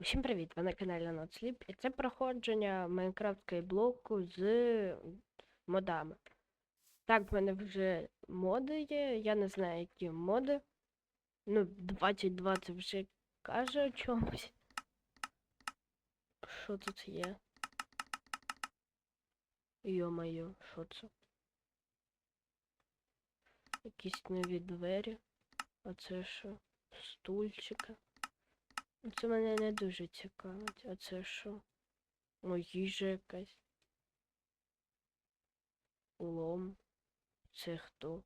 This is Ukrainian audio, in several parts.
Усім привіт! Ви на каналі NotSleep і це проходження майнкрафтської блоку з модами. Так, в мене вже моди є, я не знаю, які моди. Ну, 22 це вже каже о чомусь. Що тут є? Йо-моє, що це? Якісь нові двері. А це що? Стульчика. Це мене не дуже цікавить. А це що? О, їжа якась. Лом. Це хто?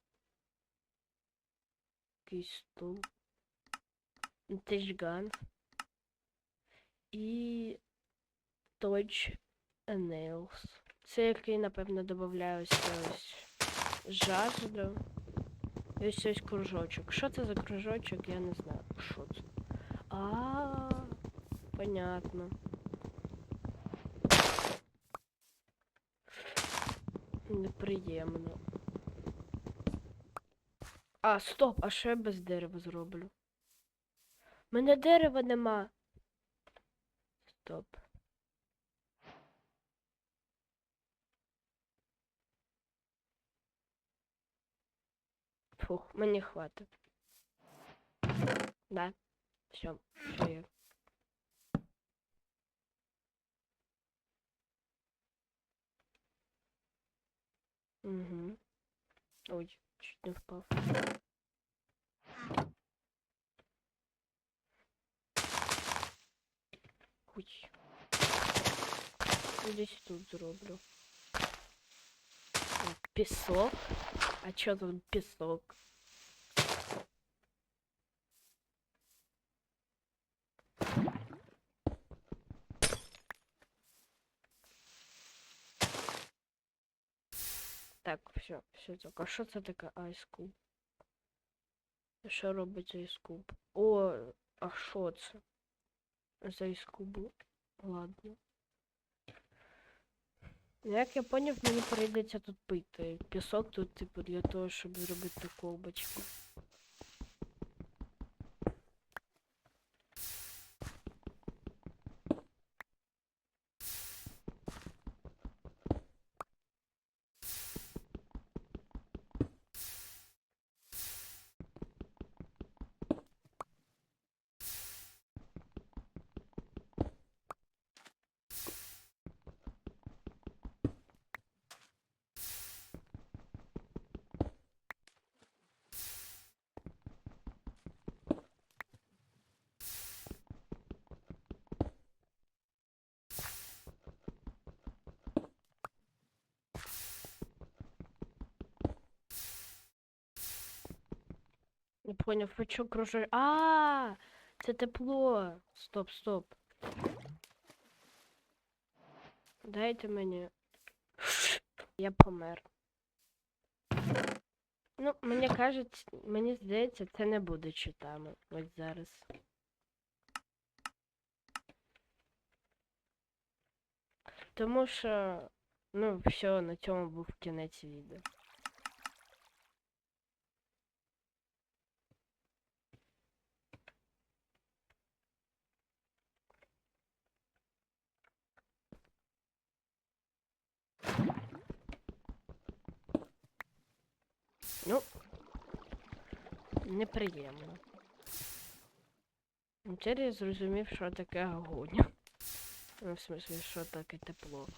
Якийсь стул. Ну, І Touch Nails. Це який, напевно, додавляється ось жажду. І ось ось кружочок. Що це за кружочок, я не знаю. Що це? А, понятно. Неприємно. А, стоп, а що я без дерева зроблю? Мене дерева нема. Стоп. Фух, мені хватить. Да. Все, все є. Угу. Ой, чуть не впав. Ой. Ну, Десь тут зроблю. Так, Пісок. А чо тут пісок? Все, все так. А що це таке Ice Cube? Що робить Ice Cube? О, а що це? За Ice Cube? Ладно. Ну, Як я поняв, мені прийдеться тут пити. Пісок тут, типу, для того, щоб зробити колбочку. Не поняв, ви чо кружок? А, це тепло. Стоп, стоп. Дайте мені. Я помер. Ну, мені кажуть, мені здається, це не буде читами. Ось зараз. Тому що, ну, все, на цьому був кінець відео. Ну, неприємно. Тепер я зрозумів, що таке огонь. Ну, в смысле, що таке тепло.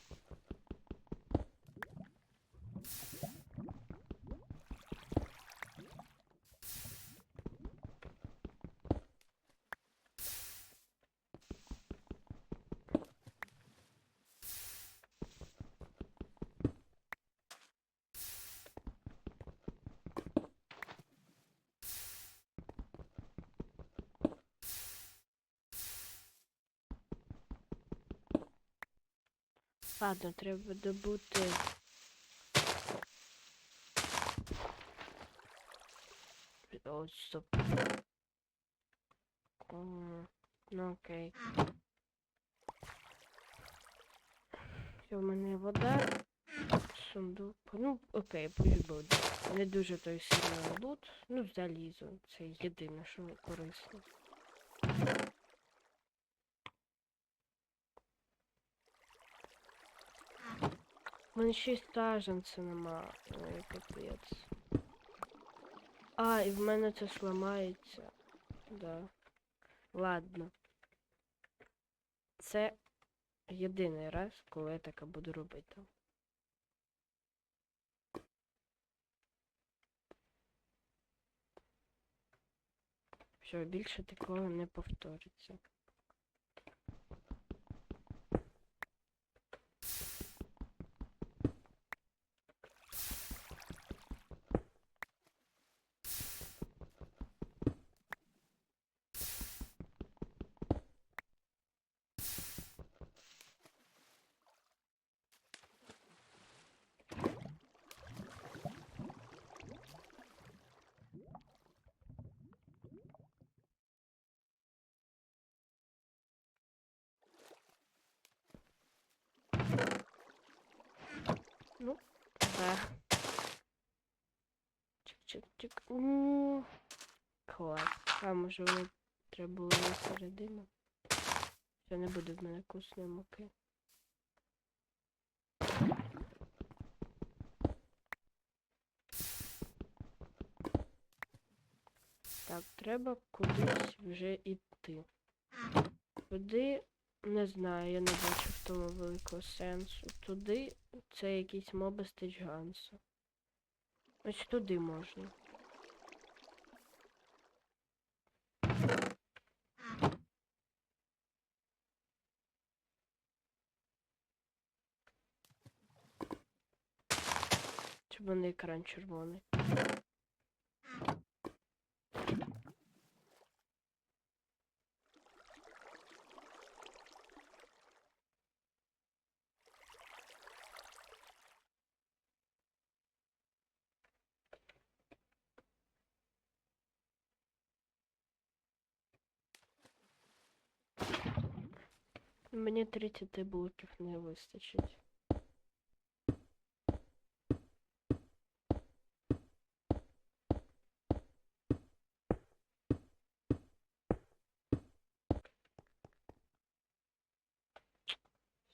Ладно, треба добути. О, стоп. О, Ну окей. Все, в мене вода. Сундук. Ну, окей, пусть буде. Не дуже той сильний лут. Ну, залізо. Це єдине, що корисно. В мене ще й саженця нема. Ой, капець. А, і в мене це сламається. Да. Ладно. Це єдиний раз, коли я таке буду робити. Все, більше такого не повториться. Ну, да. Чик-чик-чик. У, Клас. А, може вони треба було на середину. Все, не буде в мене вкусної муки. Так, треба кудись вже йти. Куди не знаю, я не бачу в тому великого сенсу. Туди це якісь моби стейджганса. Ось туди можна. В мене екран червоний? Мені 30 блоків не вистачить.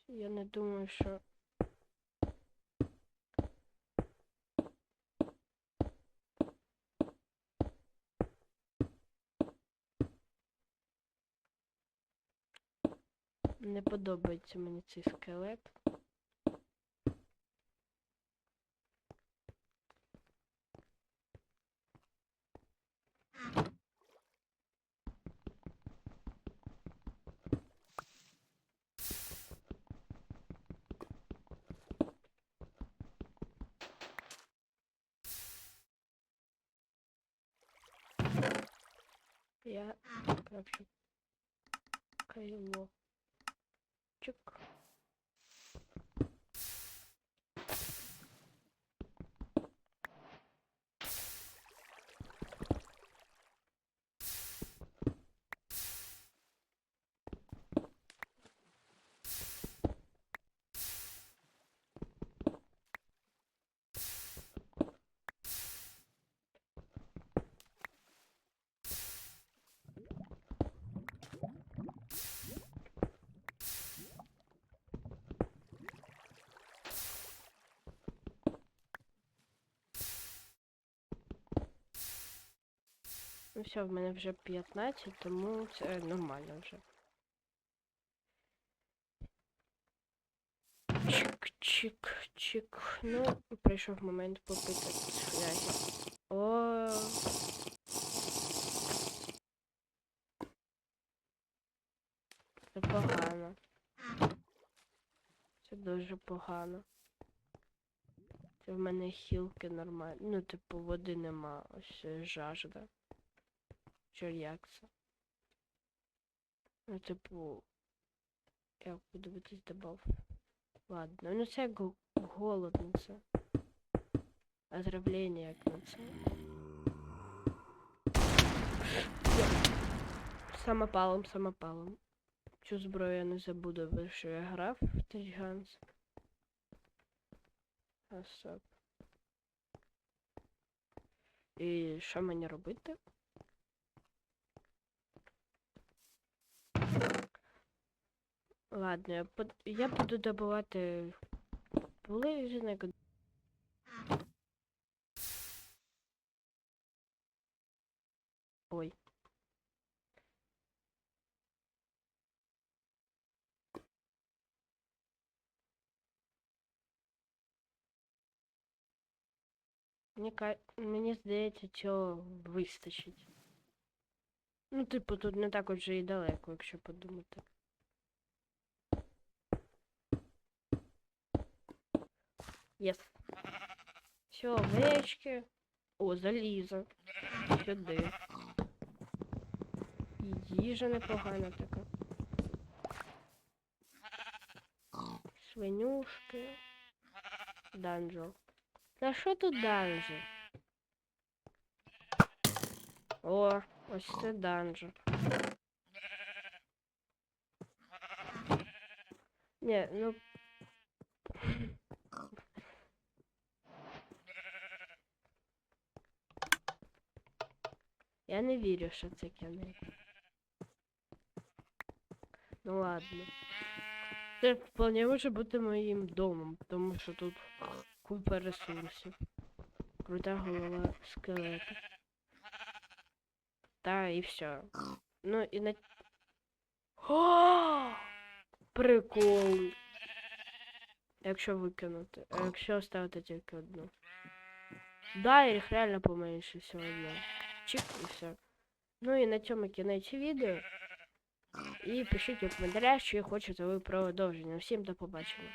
Я не думаю, що. Не подобається мені цей скелет. Я крафчу кайло. Чик. Ну все, в мене вже 15, тому це нормально вже. Чик-чик-чик. Ну, прийшов момент попити фляги. О. Це погано. Це дуже погано. Це в мене хілки нормальні. Ну, типу, води нема. Ось е, жажда. Чи як? Ну, типу. Як подивитись добав. Ладно, ну це як г- голодно це. Отравлення як на це. Самопалом, самопалом. Цю зброю я не забуду, бо що я грав в Тейганс. Асап. І що мені робити? Ладно, я, под... я буду добувати були вже Ой. Мені. Мені здається, цього вистачить. Ну, типу, тут не так вже і далеко, якщо подумати. Єс. Все, овечки. О, залізо. Сюди. І їжа непогана така. Свинюшки. Данжо. На що тут данжо? О, ось це данжо. Ні, ну. Я не вірю, що це кінець. Ну ладно. Це вполне може бути моїм домом, тому що тут купа ресурсів. Крута голова скелета. Та і все. Ну і на. О! Прикол. Якщо викинути. А якщо оставити тільки одну. Да, їх реально поменше все одно. Чик і все. Ну і на цьому кінець відео. І пишіть у коментарях, чи хочете ви продовження. Всім до побачення.